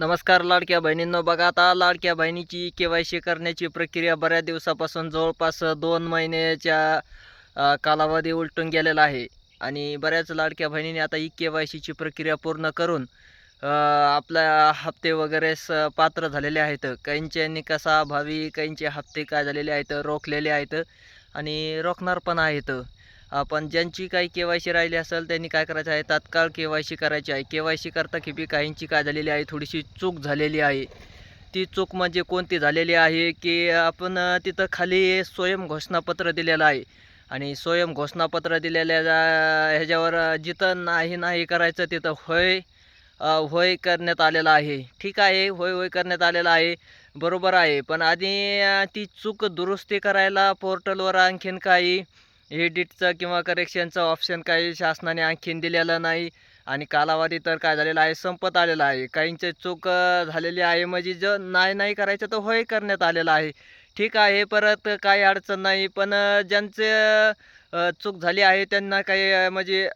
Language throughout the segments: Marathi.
नमस्कार लाडक्या बहिणींनो बघा आता लाडक्या बहिणीची के वाय सी करण्याची प्रक्रिया बऱ्याच दिवसापासून जवळपास दोन महिन्याच्या कालावधी उलटून गेलेला आहे. आणि बऱ्याच लाडक्या बहिणीने आता ई के वाय सीची प्रक्रिया पूर्ण करून आपल्या हप्ते वगैरे स पात्र झालेले आहेत. काहींचे निकषाभावी काहींचे हप्ते काय झालेले आहेत रोखलेले आहेत आणि रोखणार पण आहेत. पण ज्यांची काही के वाय सी राहिली असेल त्यांनी काय करायचं आहे? तात्काळ के वाय सी करायची आहे. के वाय सी करता की बी काहींची काय झालेली आहे? थोडीशी चूक झालेली आहे. ती चूक म्हणजे कोणती झालेली आहे? की आपण तिथं खाली स्वयं घोषणापत्र दिलेलं आहे. आणि स्वयं घोषणापत्र दिलेल्या ह्याच्यावर जिथं नाही नाही करायचं तिथं होय होय करण्यात आलेलं आहे. ठीक आहे होय होय करण्यात आलेलं आहे. बरोबर आहे. पण आधी ती चूक दुरुस्ती करायला पोर्टलवर आणखीन काही एडिटचं किंवा करेक्शनचं ऑप्शन काही शासनाने आणखीन दिलेलं नाही. आणि कालावधी तर काय झालेला आहे? संपत आलेला आहे. काहींचे चूक झालेली आहे म्हणजे जो नाही नाही करायचं तर होय करण्यात आलेलं आहे. ठीक आहे परत काही अडचण नाही पण ज्यांचे चूक झाली आहे त्यांना काही म्हणजे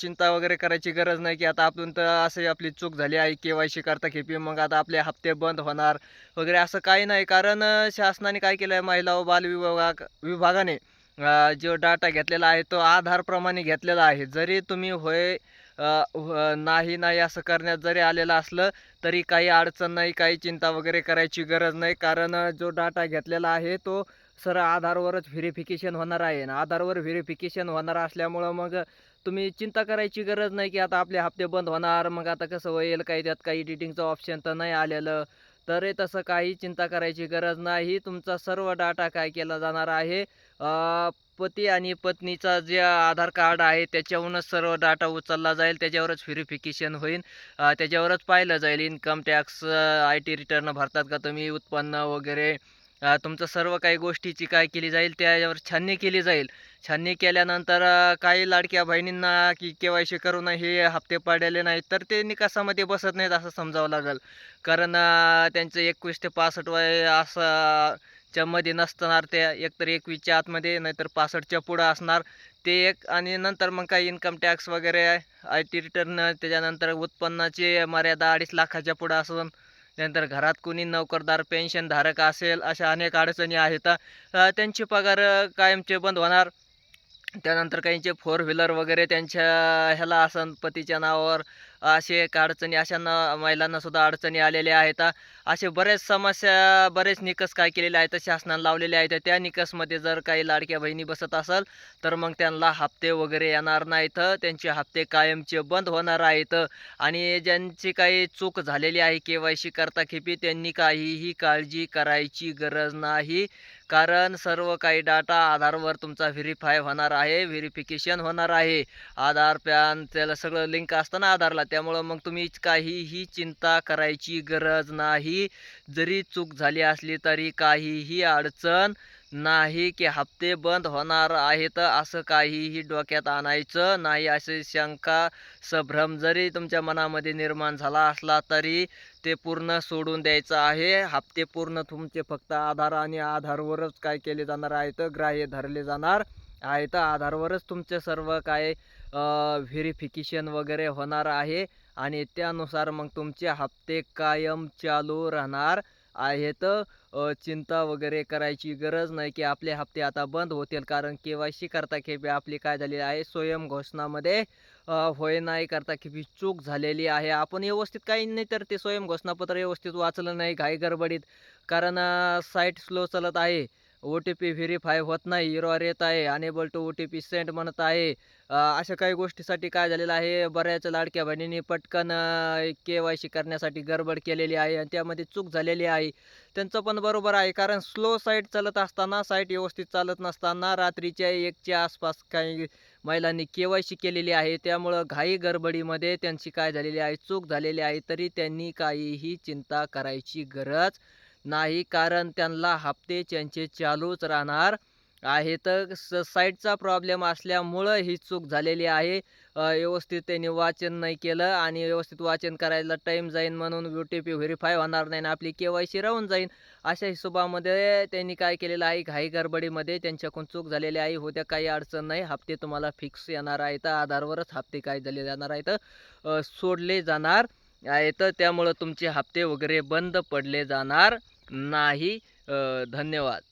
चिंता वगैरे करायची गरज नाही की आता आपण तर असं आपली चूक झाली आहे के वाय सी करता खेपी मग आता आपले हप्ते बंद होणार वगैरे असं काही नाही. कारण शासनाने काय केलं आहे महिला व बाल विभाग विभागाने जो डाटा घेतलेला आहे तो आधारप्रमाणे घेतलेला आहे. जरी तुम्ही होय हो, नाही नाही असं करण्यात जरी आलेलं असलं तरी काही अडचण नाही काही चिंता वगैरे करायची गरज नाही. कारण जो डाटा घेतलेला आहे तो सर आधारवरच व्हेरिफिकेशन होणार आहे. आणि आधारवर व्हेरिफिकेशन होणार असल्यामुळं मग तुम्ही चिंता करायची गरज नाही की आता आपले हप्ते बंद होणार. मग आता कसं होईल काही त्यात काही एडिटिंगचं ऑप्शन तर नाही आलेलं. तरी तसं काही चिंता करायची गरज नाही. तुमचा सर्व डाटा काय केला जाणार आहे? पती आणि पत्नीचा जे आधार कार्ड आहे त्याच्यावरूनच सर्व डाटा उचलला जाईल. त्याच्यावरच व्हेरिफिकेशन होईल. त्याच्यावरच पाहिलं जाईल. Income tax I T return भरतात का तुम्ही? उत्पन्न वगैरे तुमचं सर्व काही गोष्टीची काय केली जाईल त्याच्यावर छाननी केली जाईल. छाननी केल्यानंतर काही लाडक्या बहिणींना की के वाय सी करून हे हप्ते पाडलेले नाहीत तर ते निकासामध्ये बसत नाहीत असं समजावं लागेल. कारण त्यांचं एकवीस ते पासष्ट वय असं च्यामध्ये नसणार ते एकतर एकवीसच्या आतमध्ये नाहीतर पासष्टच्या पुढं असणार. ते एक आणि नंतर मग काही इन्कम टॅक्स वगैरे आय टी रिटर्न त्याच्यानंतर उत्पन्नाची मर्यादा अडीच लाखाच्या पुढं असून नंतर घरात कुणी नोकरदार पेन्शनधारक असेल अशा अनेक अडचणी आहेत. त्यांचे पगार कायमचे बंद होणार. त्यानंतर काहींचे फोर व्हीलर वगैरे त्यांच्या ह्याला असन पतीच्या नावावर असे एक अडचणी अशा न महिलांना सुद्धा अडचणी आलेल्या आहेत. असे बरेच समस्या बरेच निकष काय केलेले आहेत शासनाने लावलेले आहेत. त्या निकषमध्ये जर काही लाडक्या बहिणी बसत असेल तर मग त्यांना हप्ते वगैरे येणार नाहीत. त्यांचे हप्ते कायमचे बंद होणार आहेत. आणि ज्यांची काही चूक झालेली आहे के वाय सी करता खेपी त्यांनी काहीही काळजी करायची गरज नाही. कारण सर्व काही डाटा आधारवर तुमचा व्हेरीफाय होणार आहे व्हेरिफिकेशन होणार आहे. आधार पॅन त्याला सगळं लिंक असतं ना आधारला. त्यामुळं मग तुम्ही काहीही चिंता करायची गरज नाही. जरी चूक झाली असली तरी काहीही अडचण नाही की हप्ते बंद होणार आहेत असं काहीही डोक्यात आणायचं नाही असे शंका संभ्रम जरी तुमच्या मनामध्ये निर्माण झाला असला तरी ते पूर्ण सोडून द्यायचं आहे. हप्ते पूर्ण तुमचे फक्त आधार आणि आधारवरच काय केले जाणार आहेत ग्राह्य धरले जाणार. आहेत आधारवरच तुमचे सर्व काय व्हेरिफिकेशन वगैरे होणार आहे. आणि त्यानुसार मग तुमचे हप्ते कायम चालू राहणार आहेत. चिंता वगैरे करायची गरज नाही की आपले हप्ते आता बंद होतील. कारण के वाय सी करता खेपी आपली काय झालेली आहे स्वयं घोषणामध्ये होय नाही करता खेपी चूक झालेली आहे. आपण व्यवस्थित काही नाही तर ते स्वयं घोषणापत्र व्यवस्थित वाचलं नाही घाई गडबडीत. कारण साईट स्लो चालत आहे. ओ टी पी व्हेरीफाय होत नाही. एरर येत आहे. Unable to O T P send म्हणत आहे. अशा काही गोष्टीसाठी काय झालेलं आहे? बऱ्याच लाडक्या बहिणींनी पटकन के वाय सी करण्यासाठी गडबड केलेली आहे आणि त्यामध्ये चूक झालेली आहे. त्यांचं पण बरोबर आहे. कारण स्लो साईट चालत असताना साईट व्यवस्थित चालत नसताना रात्रीच्या एकच्या आसपास काही महिलांनी के वाय सी केलेली आहे. त्यामुळं घाई गडबडीमध्ये त्यांची काय झालेली आहे? चूक झालेली आहे. तरी त्यांनी काहीही चिंता करायची गरज नाही कारण त्यांना हप्ते त्यांचे चालूच राहणार आहे. तर स साईटचा प्रॉब्लेम असल्यामुळं ही चूक झालेली आहे. व्यवस्थित त्यांनी वाचन नाही केलं आणि व्यवस्थित वाचन करायला टाईम जाईन म्हणून यू टी पी व्हेरीफाय होणार नाही आणि आपली के वाय सी राहून जाईन. अशा हिशोबामध्ये त्यांनी काय केलेलं आहे? घाई गडबडीमध्ये त्यांच्याकडून चूक झालेली आहे. होत्या काही अडचण नाही. हप्ते तुम्हाला फिक्स येणार आहेत. आधारवरच हप्ते काय झाले जाणार आहेत? सोडले जाणार आहे तर त्यामुळं तुमचे हप्ते वगैरे बंद पडले जाणार. नाही धन्यवाद.